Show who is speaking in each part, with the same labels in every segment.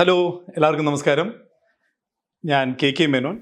Speaker 1: Hello എല്ലാവർക്കും നമസ്കാരം. ഞാൻ കെ കെ മേനോൻ.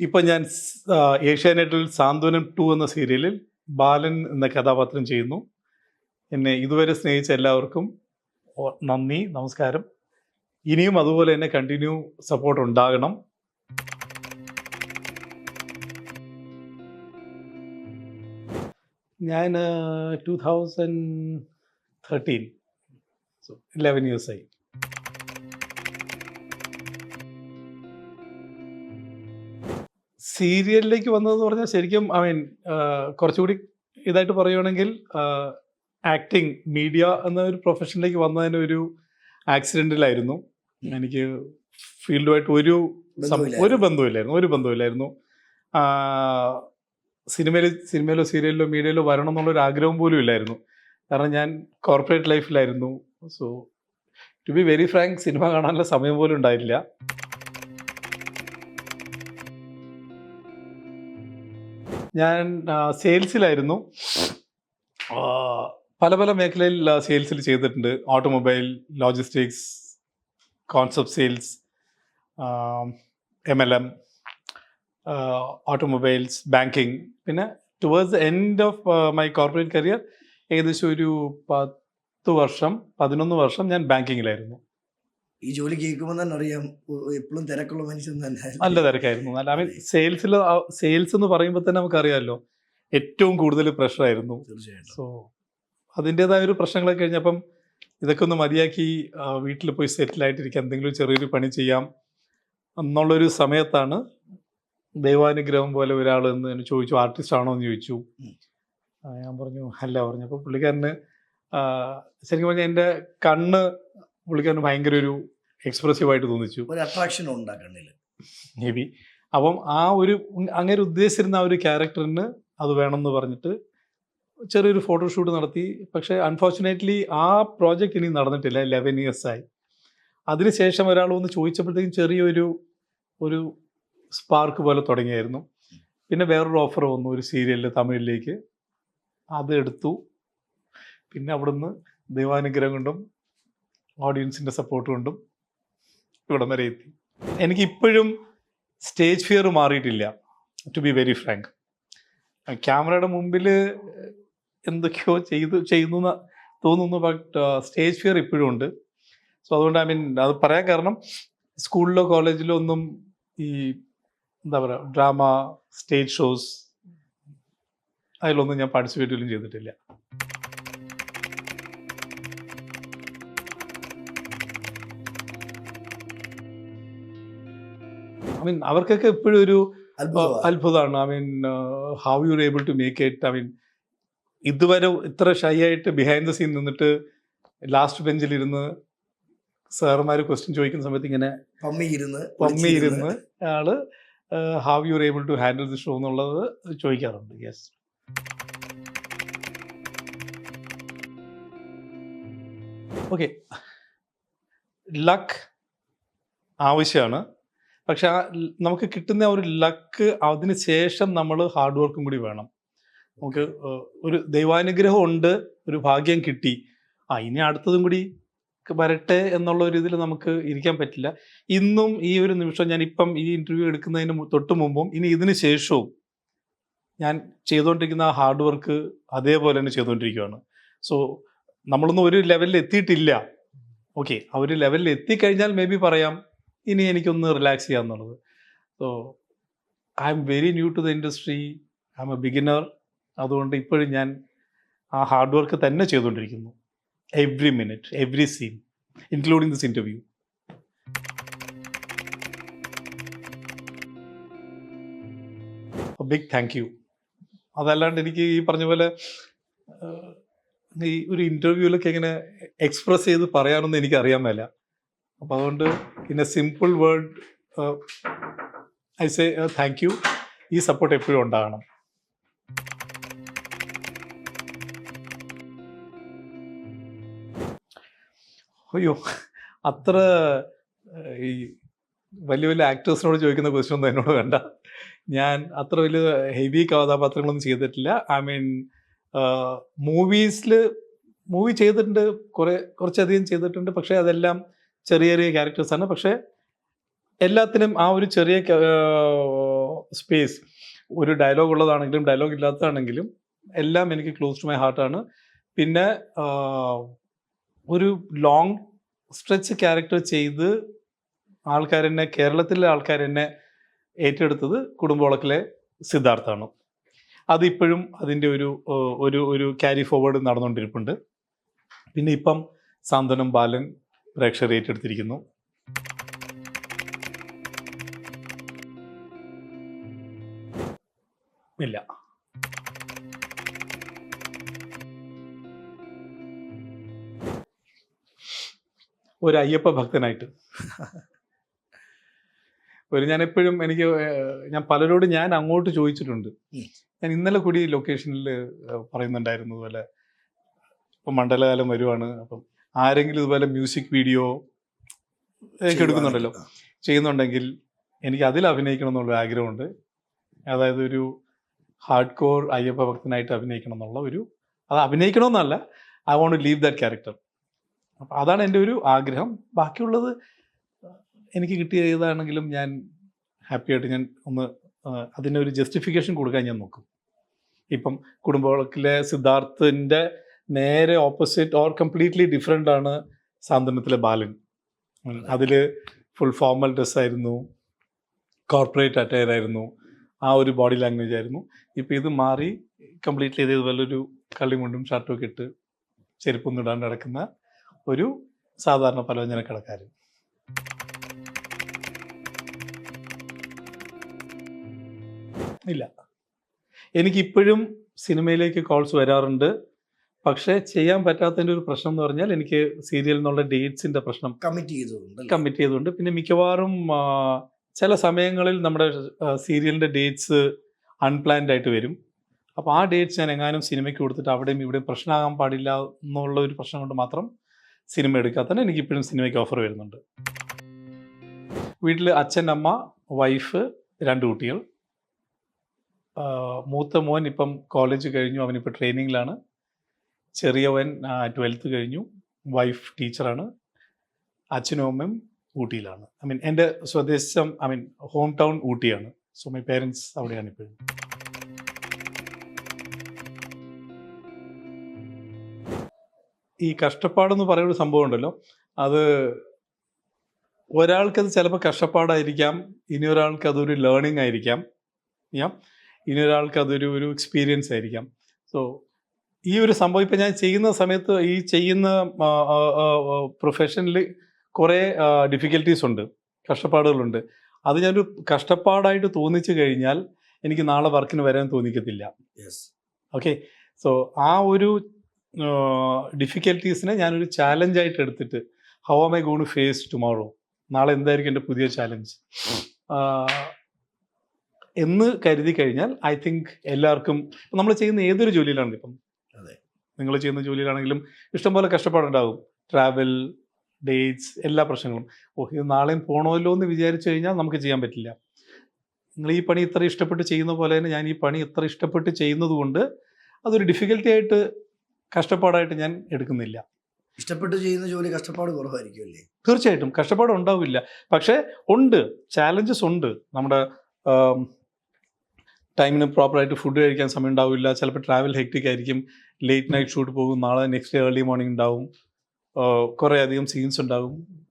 Speaker 1: ഇപ്പം ഞാൻ ഏഷ്യാനെറ്റിൽ സാന്ത്വനം ടു എന്ന സീരിയലിൽ ബാലൻ എന്ന കഥാപാത്രം ചെയ്യുന്നു. എന്നെ ഇതുവരെ സ്നേഹിച്ച എല്ലാവർക്കും നന്ദി നമസ്കാരം. ഇനിയും അതുപോലെ തന്നെ കണ്ടിന്യൂ സപ്പോർട്ട് ഉണ്ടാകണം. ഞാൻ two thousand thirteen so eleven ഇയേഴ്സായി സീരിയലിലേക്ക് വന്നതെന്ന് പറഞ്ഞാൽ ശരിക്കും ഐ മീൻ കുറച്ചുകൂടി ഇതായിട്ട് പറയുകയാണെങ്കിൽ ആക്ടിങ് മീഡിയ എന്ന ഒരു പ്രൊഫഷനിലേക്ക് വന്നതിന് ഒരു ആക്സിഡന്റിലായിരുന്നു. എനിക്ക് ഫീൽഡുമായിട്ട് ഒരു ഒരു ബന്ധമില്ലായിരുന്നു. ഒരു ബന്ധവുമില്ലായിരുന്നു സിനിമയിൽ സിനിമയിലോ സീരിയലിലോ മീഡിയയിലോ വരണം എന്നുള്ളൊരു ആഗ്രഹം പോലും ഇല്ലായിരുന്നു. കാരണം ഞാൻ corporate ലൈഫിലായിരുന്നു so to be very frank cinema കാണാനുള്ള സമയം പോലും ഉണ്ടായില്ല ഞാൻ സെയിൽസിലായിരുന്നു പല പല മേഖലയിൽ സെയിൽസിൽ ചെയ്തിട്ടുണ്ട്. Automobile logistics concept sales M L M automobiles banking പിന്നെ towards the end of my corporate career ഏകദേശം ഒരു പത്ത് വർഷം പതിനൊന്ന് വർഷം ഞാൻ ബാങ്കിങ്ങിലായിരുന്നു
Speaker 2: ഈ ജോലി കേൾക്കുമ്പോൾ തന്നെ അറിയാം എപ്പോഴും തിരക്കുള്ള മനുഷ്യൻ തന്നെ
Speaker 1: നല്ല തിരക്കായിരുന്നു. നല്ല ഐ മീൻ സെയിൽസിൽ സെയിൽസ് എന്ന് പറയുമ്പോൾ തന്നെ നമുക്കറിയാമല്ലോ ഏറ്റവും കൂടുതൽ പ്രഷറായിരുന്നു
Speaker 2: തീർച്ചയായിട്ടും.
Speaker 1: സോ അതിന്റെതായ ഒരു പ്രശ്നങ്ങളൊക്കെ കഴിഞ്ഞപ്പം ഇതൊക്കെ ഒന്ന് മതിയാക്കി വീട്ടിൽ പോയി സെറ്റിൽ ആയിട്ടിരിക്കാം എന്തെങ്കിലും ചെറിയൊരു പണി ചെയ്യാം എന്നുള്ളൊരു സമയത്താണ് ദൈവാനുഗ്രഹം പോലെ ഒരാൾ എന്ന് എന്നെ ചോദിച്ചു ആർട്ടിസ്റ്റ് ആണോ? എന്ന് ചോദിച്ചു. ഞാൻ പറഞ്ഞു അല്ല പറഞ്ഞു അപ്പോൾ പുള്ളിക്കാരന് ശരിക്കും പറഞ്ഞാൽ എന്റെ കണ്ണ് പുള്ളിക്കാരന് ഭയങ്കര ഒരു എക്സ്പ്രസീവായിട്ട് തോന്നിച്ചു.
Speaker 2: ഒരു അട്രാക്ഷൻ
Speaker 1: മേ ബി അപ്പം ആ ഒരു അങ്ങനെ ഉദ്ദേശിച്ചിരുന്ന ആ ഒരു ക്യാരക്ടറിന് അത് വേണമെന്ന് പറഞ്ഞിട്ട് ചെറിയൊരു ഫോട്ടോഷൂട്ട് നടത്തി. പക്ഷേ അൺഫോർച്ചുനേറ്റ്ലി ആ പ്രോജക്റ്റ് ഇനി നടന്നിട്ടില്ല ലെവൻ ഇയേഴ്സായി അതിനുശേഷം ഒരാൾ ഒന്ന് ചോദിച്ചപ്പോഴത്തേക്കും ചെറിയൊരു ഒരു സ്പാർക്ക് പോലെ തുടങ്ങിയായിരുന്നു. പിന്നെ വേറൊരു ഓഫർ വന്നു ഒരു സീരിയലിൽ തമിഴിലേക്ക്. അത് എടുത്തു. പിന്നെ അവിടുന്ന് ദൈവാനുഗ്രഹം കൊണ്ടും ഓഡിയൻസിന്റെ സപ്പോർട്ട് കൊണ്ടും ഇവിടം വരെ എത്തി. എനിക്ക് ഇപ്പോഴും സ്റ്റേജ് ഫിയർ മാറിയിട്ടില്ല ടു ബി വെരി ഫ്രാങ്ക് ക്യാമറയുടെ മുമ്പിൽ എന്തൊക്കെയോ ചെയ്തു ചെയ്യുന്നു തോന്നുന്നു ബട്ട് സ്റ്റേജ് ഫിയർ ഇപ്പോഴും ഉണ്ട്. സോ അതുകൊണ്ട് ഐ മീൻ അത് പറയാൻ കാരണം സ്കൂളിലോ കോളേജിലോ ഒന്നും ഈ എന്താ പറയുക ഡ്രാമ സ്റ്റേജ് ഷോസ് അതിലൊന്നും ഞാൻ പാർട്ടിസിപ്പേറ്റ് പോലും ചെയ്തിട്ടില്ല. ഐ മീൻ അവർക്കൊക്കെ എപ്പോഴും ഒരു
Speaker 2: അത്ഭുതമാണ്.
Speaker 1: I mean how you able to make it I mean ഇതുവരെ ഇത്ര ഷൈ ആയിട്ട് ബിഹൈൻഡ് ദ സീൻ നിന്നിട്ട് ലാസ്റ്റ് ബെഞ്ചിൽ ഇരുന്ന് സാറുമാർ ക്വസ്റ്റ്യൻ ചോദിക്കുന്ന സമയത്ത് ഇങ്ങനെ
Speaker 2: പമ്മി ഇരുന്ന്
Speaker 1: പമ്മി ഇരുന്ന് ആൾ how you able to handle the show എന്നുള്ളത് ചോദിക്കാറുണ്ട്. യെസ് ഓക്കെ ലക്ക് ആവശ്യമാണ് പക്ഷെ നമുക്ക് കിട്ടുന്ന ഒരു ലക്ക് അതിന് ശേഷം നമ്മൾ ഹാർഡ് വർക്കും കൂടി വേണം. നമുക്ക് ഒരു ദൈവാനുഗ്രഹം ഉണ്ട് ഒരു ഭാഗ്യം കിട്ടി. ആ ഇനി അടുത്തതും കൂടി വരട്ടെ എന്നുള്ള ഒരു ഇതിൽ നമുക്ക് ഇരിക്കാൻ പറ്റില്ല. ഇന്നും ഈ ഒരു നിമിഷം ഞാൻ ഇപ്പം ഈ ഇന്റർവ്യൂ എടുക്കുന്നതിന് തൊട്ട് മുമ്പും ഇനി ഇതിന് ശേഷവും ഞാൻ ചെയ്തുകൊണ്ടിരിക്കുന്ന ആ ഹാർഡ് വർക്ക് അതേപോലെ തന്നെ ചെയ്തുകൊണ്ടിരിക്കുകയാണ് സോ നമ്മളൊന്നും ഒരു ലെവലിൽ എത്തിയിട്ടില്ല. ഓക്കെ ആ ഒരു ലെവലിൽ എത്തിക്കഴിഞ്ഞാൽ മേ ബി പറയാം ഇനി എനിക്കൊന്ന് റിലാക്സ് ചെയ്യാന്നുള്ളത് so I am very new to the industry I am a beginner അതുകൊണ്ട് ഇപ്പോഴും ഞാൻ ആ ഹാർഡ് വർക്ക് തന്നെ ചെയ്തുകൊണ്ടിരിക്കുന്നു every minute every scene including this interview big thank you അതല്ലാണ്ട് എനിക്ക് ഈ പറഞ്ഞ പോലെ ഈ ഒരു ഇന്റർവ്യൂവിലൊക്കെ ഇങ്ങനെ എക്സ്പ്രസ് ചെയ്ത് പറയാനൊന്നും എനിക്ക് അറിയാൻ മേല. അപ്പം അതുകൊണ്ട് in a simple word I say thank you ഈ സപ്പോർട്ട് എപ്പോഴും ഉണ്ടാകണം. അയ്യോ അത്ര ഈ വലിയ വലിയ ആക്ടേഴ്സിനോട് ചോദിക്കുന്ന ക്വസ്റ്റ്യൻ ഒന്നും എന്നോട് വേണ്ട. ഞാൻ അത്ര വലിയ ഹെവി കഥാപാത്രങ്ങളൊന്നും ചെയ്തിട്ടില്ല. ഐ മീൻ മൂവീസിൽ മൂവി ചെയ്തിട്ടുണ്ട് കുറേ കുറച്ചധികം ചെയ്തിട്ടുണ്ട്. പക്ഷേ അതെല്ലാം ചെറിയ ചെറിയ ക്യാരക്ടേഴ്സാണ് പക്ഷേ എല്ലാത്തിനും ആ ഒരു ചെറിയ സ്പേസ് ഒരു ഡയലോഗ് ഉള്ളതാണെങ്കിലും ഡയലോഗ് ഇല്ലാത്തതാണെങ്കിലും എല്ലാം എനിക്ക് ക്ലോസ് ടു മൈ ഹാർട്ടാണ് പിന്നെ ഒരു ലോങ് സ്ട്രെച്ച് ക്യാരക്ടർ ചെയ്ത് ആൾക്കാരെന്നെ കേരളത്തിലെ ആൾക്കാരെന്നെ ഏറ്റെടുത്തത് കുടുംബവളക്കിലെ സിദ്ധാർത്ഥാണ്. അതിപ്പോഴും അതിന്റെ ഒരു ഒരു ഒരു ക്യാരി ഫോർവേഡ് നടന്നുകൊണ്ടിരിപ്പുണ്ട് പിന്നെ ഇപ്പം സാന്ത്വനം ബാലൻ പ്രേക്ഷകർ ഏറ്റെടുത്തിരിക്കുന്നു. ഇല്ല. ഒരു അയ്യപ്പ ഭക്തനായിട്ട്. ഒരു ഞാൻ എപ്പോഴും എനിക്ക് ഞാൻ പലരോടും ഞാൻ അങ്ങോട്ട് ചോദിച്ചിട്ടുണ്ട്. ഞാൻ ഇന്നലെ കൂടി ലൊക്കേഷനിൽ പറയുന്നുണ്ടായിരുന്നു ഇതുപോലെ ഇപ്പം മണ്ഡലകാലം വരുവാണ് അപ്പം ആരെങ്കിലും ഇതുപോലെ മ്യൂസിക് വീഡിയോ ഒക്കെ എടുക്കുന്നുണ്ടല്ലോ. ചെയ്യുന്നുണ്ടെങ്കിൽ എനിക്ക് അതിൽ അഭിനയിക്കണം എന്നുള്ള ആഗ്രഹമുണ്ട്. അതായത് ഒരു ഹാർഡ് കോർ അയ്യപ്പ ഭക്തനായിട്ട് അഭിനയിക്കണം എന്നുള്ള ഒരു അത് അഭിനയിക്കണമെന്നല്ല. I won't leave that character അപ്പം അതാണ് എന്റെ ഒരു ആഗ്രഹം. ബാക്കിയുള്ളത് എനിക്ക് കിട്ടിയ ഏതാണെങ്കിലും ഞാൻ ഹാപ്പിയായിട്ട് ഞാൻ ഒന്ന് അതിന്റെ ഒരു ജസ്റ്റിഫിക്കേഷൻ കൊടുക്കാൻ ഞാൻ നോക്കും. ഇപ്പം കുടുംബവളക്കിലെ സിദ്ധാർത്ഥിന്റെ നേരെ ഓപ്പോസിറ്റ് ഓർ കംപ്ലീറ്റ്ലി ഡിഫറെന്റ് ആണ് സാന്ത്വനത്തിലെ ബാലൻ. അതിൽ ഫുൾ ഫോർമൽ ഡ്രസ്സായിരുന്നു കോർപ്പറേറ്റ് അറ്റയർ ആയിരുന്നു. ആ ഒരു ബോഡി ലാംഗ്വേജ് ആയിരുന്നു. ഇപ്പം ഇത് മാറി കംപ്ലീറ്റ്ലി ഇതേപോലെ ഒരു കള്ളിമുണ്ടും ഷർട്ടും ഒക്കെ ഇട്ട് ചെരുപ്പൊന്നും ഇടാണ്ട് നടക്കുന്ന ഒരു സാധാരണ പലവ്യഞ്ജനക്കടക്കാരൻ. ഇല്ല. എനിക്കിപ്പോഴും സിനിമയിലേക്ക് കോൾസ് വരാറുണ്ട്. പക്ഷേ ചെയ്യാൻ പറ്റാത്തതിന്റെ ഒരു പ്രശ്നം എന്ന് പറഞ്ഞാൽ എനിക്ക് സീരിയൽ എന്നുള്ള ഡേറ്റ്സിന്റെ പ്രശ്നം
Speaker 2: കമ്മിറ്റ് ചെയ്തുകൊണ്ട്
Speaker 1: കമ്മിറ്റ് ചെയ്തുകൊണ്ട്. പിന്നെ മിക്കവാറും ചില സമയങ്ങളിൽ നമ്മുടെ സീരിയലിന്റെ ഡേറ്റ്സ് അൺപ്ലാൻഡ് ആയിട്ട് വരും. അപ്പോൾ ആ ഡേറ്റ്സ് ഞാൻ എങ്ങാനും സിനിമയ്ക്ക് കൊടുത്തിട്ട് അവിടെയും ഇവിടെയും പ്രശ്നമാകാൻ പാടില്ല എന്നുള്ള ഒരു പ്രശ്നം കൊണ്ട് മാത്രം സിനിമ എടുക്കാത്തന്നെ എനിക്ക് ഇപ്പോഴും സിനിമയ്ക്ക് ഓഫർ വരുന്നുണ്ട്. വീട്ടിൽ അച്ഛൻ അമ്മ വൈഫ് രണ്ട് കുട്ടികൾ. മൂത്ത മോൻ ഇപ്പം കോളേജ് കഴിഞ്ഞു അവനിപ്പോൾ ട്രെയിനിങ്ങിലാണ് ചെറിയവൻ ട്വൽത്ത് കഴിഞ്ഞു. വൈഫ് ടീച്ചറാണ് അച്ഛനും അമ്മയും ഊട്ടിയിലാണ്. ഐ മീൻ എന്റെ സ്വദേശം ഐ മീൻ ഹോം ടൗൺ ഊട്ടിയാണ്. സോ മൈ പേരൻസ് അവിടെയാണ് ഇപ്പോഴും. ഈ കഷ്ടപ്പാടെന്ന് പറയുന്ന ഒരു സംഭവം ഉണ്ടല്ലോ. അത് ഒരാൾക്കത് ചിലപ്പോൾ കഷ്ടപ്പാടായിരിക്കാം ഇനി ഒരാൾക്ക് അതൊരു ലേണിംഗ് ആയിരിക്കാം യാ ഇനി ഒരാൾക്ക് അതൊരു ഒരു എക്സ്പീരിയൻസ് ആയിരിക്കാം. സോ ഈ ഒരു സംഭവം ഇപ്പം ഞാൻ ചെയ്യുന്ന സമയത്ത് ഈ ചെയ്യുന്ന പ്രൊഫഷനിൽ കുറേ ഡിഫിക്കൽട്ടീസ് ഉണ്ട് കഷ്ടപ്പാടുകളുണ്ട്. അത് ഞാനൊരു കഷ്ടപ്പാടായിട്ട് തോന്നിച്ചു കഴിഞ്ഞാൽ എനിക്ക് നാളെ വർക്കിന് വരാൻ തോന്നിക്കത്തില്ല.
Speaker 2: യെസ്
Speaker 1: ഓക്കെ സോ ആ ഒരു ഡിഫിക്കൽട്ടീസിനെ ഞാനൊരു ചാലഞ്ചായിട്ട് എടുത്തിട്ട് how am I gonna face tomorrow നാളെ എന്തായിരിക്കും എന്റെ പുതിയ ചാലഞ്ച് എന്ന് കരുതി കഴിഞ്ഞാൽ ഐ തിങ്ക് എല്ലാവർക്കും നമ്മൾ ചെയ്യുന്ന ഏതൊരു ജോലിയിലാണെങ്കിലും ഇപ്പം
Speaker 2: അതെ.
Speaker 1: നിങ്ങൾ ചെയ്യുന്ന ജോലിയിലാണെങ്കിലും ഇഷ്ടംപോലെ കഷ്ടപ്പാടുണ്ടാകും. ട്രാവൽ ഡേറ്റ്സ് എല്ലാ പ്രശ്നങ്ങളും. ഓ ഇത് നാളെയും പോകണമല്ലോ എന്ന് വിചാരിച്ചു കഴിഞ്ഞാൽ നമുക്ക് ചെയ്യാൻ പറ്റില്ല. നിങ്ങൾ ഈ പണി ഇത്ര ഇഷ്ടപ്പെട്ട് ചെയ്യുന്ന പോലെ തന്നെ ഞാൻ ഈ പണി ഇത്ര ഇഷ്ടപ്പെട്ട് ചെയ്യുന്നത് കൊണ്ട് അതൊരു ഡിഫിക്കൽട്ടി ആയിട്ട് കഷ്ടപ്പാടായിട്ട് ഞാൻ എടുക്കുന്നില്ല.
Speaker 2: ഇഷ്ടപ്പെട്ട് ചെയ്യുന്ന ജോലി കഷ്ടപ്പാട് കുറവായിരിക്കും അല്ലേ?
Speaker 1: തീർച്ചയായിട്ടും കഷ്ടപ്പാട് ഉണ്ടാവില്ല. പക്ഷേ ഉണ്ട് ചാലഞ്ചസ് ഉണ്ട്. നമ്മുടെ ടൈമിന് പ്രോപ്പറായിട്ട് ഫുഡ് കഴിക്കാൻ സമയം ഉണ്ടാവില്ല. ചിലപ്പോൾ ട്രാവൽ ഹെക്ടിക് ആയിരിക്കും. ലേറ്റ് നൈറ്റ് ഷൂട്ട് പോകും. നാളെ നെക്സ്റ്റ് ഡേ ഏർലി മോർണിംഗ് ഉണ്ടാവും. കുറേ അധികം സീൻസ് ഉണ്ടാവും.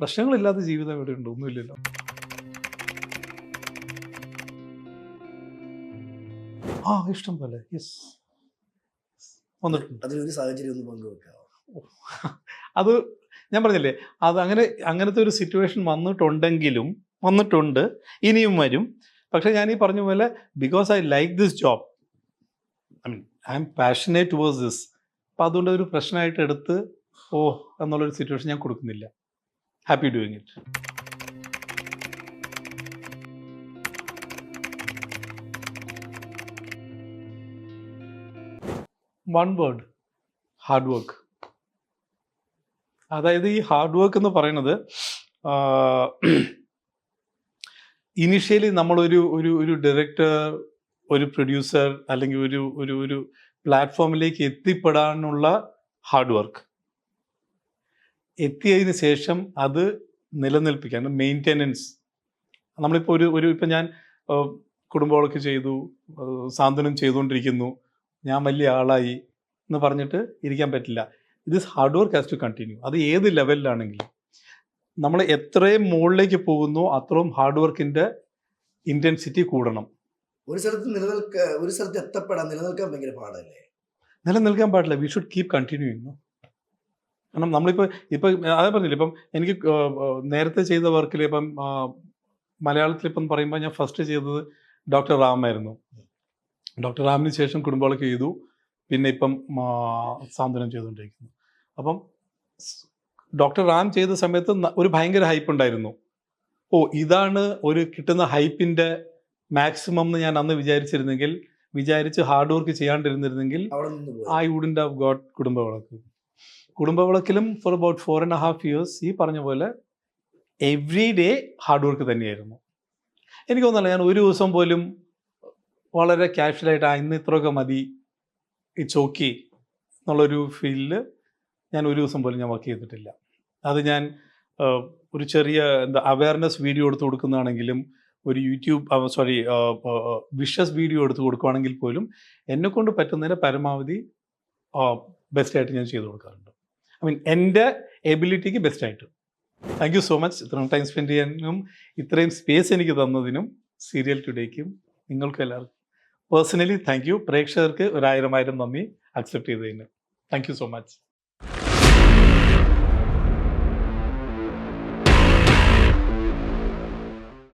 Speaker 1: പ്രശ്നങ്ങളില്ലാത്ത ജീവിതം ഇവിടെ ഉണ്ട്. ഒന്നുമില്ലല്ലോ. ആ ഇഷ്ടം പോലെ. യെസ് വന്നിട്ടുണ്ട്.
Speaker 2: അതിലൊരു സാഹചര്യം ഒന്ന്
Speaker 1: അത് ഞാൻ പറഞ്ഞില്ലേ അത് അങ്ങനെ അങ്ങനത്തെ ഒരു സിറ്റുവേഷൻ വന്നിട്ടുണ്ടെങ്കിലും വന്നിട്ടുണ്ട് ഇനിയും വരും. പക്ഷെ ഞാൻ ഈ പറഞ്ഞ പോലെ because I like this job I mean I am passionate towards this അപ്പം അതുകൊണ്ട് ഒരു പ്രശ്നമായിട്ട് എടുത്ത് ഓ എന്നുള്ളൊരു സിറ്റുവേഷൻ ഞാൻ കൊടുക്കുന്നില്ല. Happy doing it one word hard work അതായത് ഈ ഹാർഡ് വർക്ക് എന്ന് പറയുന്നത് ഇനിഷ്യലി നമ്മളൊരു ഒരു ഒരു ഡയറക്ടർ ഒരു പ്രൊഡ്യൂസർ അല്ലെങ്കിൽ ഒരു ഒരു ഒരു പ്ലാറ്റ്ഫോമിലേക്ക് എത്തിപ്പെടാനുള്ള ഹാർഡ് വർക്ക് എത്തിയതിന് ശേഷം അത് നിലനിൽപ്പിക്കാൻ മെയിന്റെനൻസ് നമ്മളിപ്പോൾ ഒരു ഒരു ഇപ്പം ഞാൻ ഏഹ്, കുടുംബങ്ങളൊക്കെ ചെയ്തു സാന്ത്വനം ചെയ്തുകൊണ്ടിരിക്കുന്നു. ഞാൻ വലിയ ആളായി എന്ന് പറഞ്ഞിട്ട് ഇരിക്കാൻ പറ്റില്ല. This hard work has to continue അത് ഏത് ലെവലിലാണെങ്കിലും നമ്മൾ എത്രയും മുകളിലേക്ക് പോകുന്നു അത്രയും ഹാർഡ് വർക്കിന്റെ ഇന്റൻസിറ്റി കൂടണം.
Speaker 2: ഒരു സ്ഥലത്ത് നിലനിൽക്ക ഒരു സ്ഥലത്ത് എത്തപ്പെടാൻ നിലനിൽക്കാൻ ഭയങ്കര പാടല്ലേ?
Speaker 1: നിലനിൽക്കാൻ പാടില്ല. വി ഷുഡ് കീപ് കണ്ടിന്യൂ ചെയ്യുന്നു കാരണം നമ്മളിപ്പോൾ ഇപ്പം അതേ പറഞ്ഞില്ല ഇപ്പം എനിക്ക് നേരത്തെ ചെയ്ത വർക്കിൽ ഇപ്പം മലയാളത്തിൽ ഇപ്പം പറയുമ്പോൾ ഞാൻ ഫസ്റ്റ് ചെയ്തത് ഡോക്ടർ റാമായിരുന്നു ഡോക്ടർ റാമിന് ശേഷം കുടുംബങ്ങൾ ചെയ്തു. പിന്നെ ഇപ്പം സാന്ത്വനം ചെയ്തുകൊണ്ടിരിക്കുന്നു. അപ്പം ഡോക്ടർ റാം ചെയ്ത സമയത്ത് ഒരു ഭയങ്കര ഹൈപ്പ് ഉണ്ടായിരുന്നു. ഓ ഇതാണ് ഒരു കിട്ടുന്ന ഹൈപ്പിന്റെ മാക്സിമം എന്ന് ഞാൻ അന്ന് വിചാരിച്ചിരുന്നെങ്കിൽ വിചാരിച്ച് hard work ചെയ്യാണ്ടിരുന്നിരുന്നെങ്കിൽ I wouldn't have got Kudumbavilakku കുടുംബവിളക്കിലും for about four and half years ഈ പറഞ്ഞ പോലെ എവ്രി ഡേ ഹാർഡ് വർക്ക് തന്നെയായിരുന്നു. എനിക്ക് തോന്നുന്നില്ല ഞാൻ ഒരു ദിവസം പോലും വളരെ ക്യാഷ്വലായിട്ട് ആ ഇന്ന് ഇത്രയൊക്കെ മതി ഇറ്റ്സ് ഓക്കെ എന്നുള്ളൊരു ഫീലിൽ ഞാൻ ഒരു ദിവസം പോലും ഞാൻ വർക്ക് ചെയ്തിട്ടില്ല. അത് ഞാൻ ഒരു ചെറിയ എന്താ അവയർനെസ് വീഡിയോ എടുത്ത് കൊടുക്കുന്നതാണെങ്കിലും ഒരു യൂട്യൂബ് സോറി വിഷസ് വീഡിയോ എടുത്ത് കൊടുക്കുകയാണെങ്കിൽ പോലും എന്നെ കൊണ്ട് പറ്റുന്നതിന് പരമാവധി ബെസ്റ്റായിട്ട് ഞാൻ ചെയ്തു കൊടുക്കാറുണ്ട്. ഐ മീൻ എന്റെ എബിലിറ്റിക്ക് ബെസ്റ്റായിട്ട് താങ്ക് യു സോ മച്ച് ഇത്രയും ടൈം സ്പെൻഡ് ചെയ്യാനും ഇത്രയും സ്പേസ് എനിക്ക് തന്നതിനും സീരിയൽ ടുഡേക്കും നിങ്ങൾക്കും എല്ലാവർക്കും പേഴ്സണലി താങ്ക് യു പ്രേക്ഷകർക്ക് ഒരായിരം ആയിരം നന്ദി. അക്സെപ്റ്റ് ചെയ്തതിന്. Thank you so much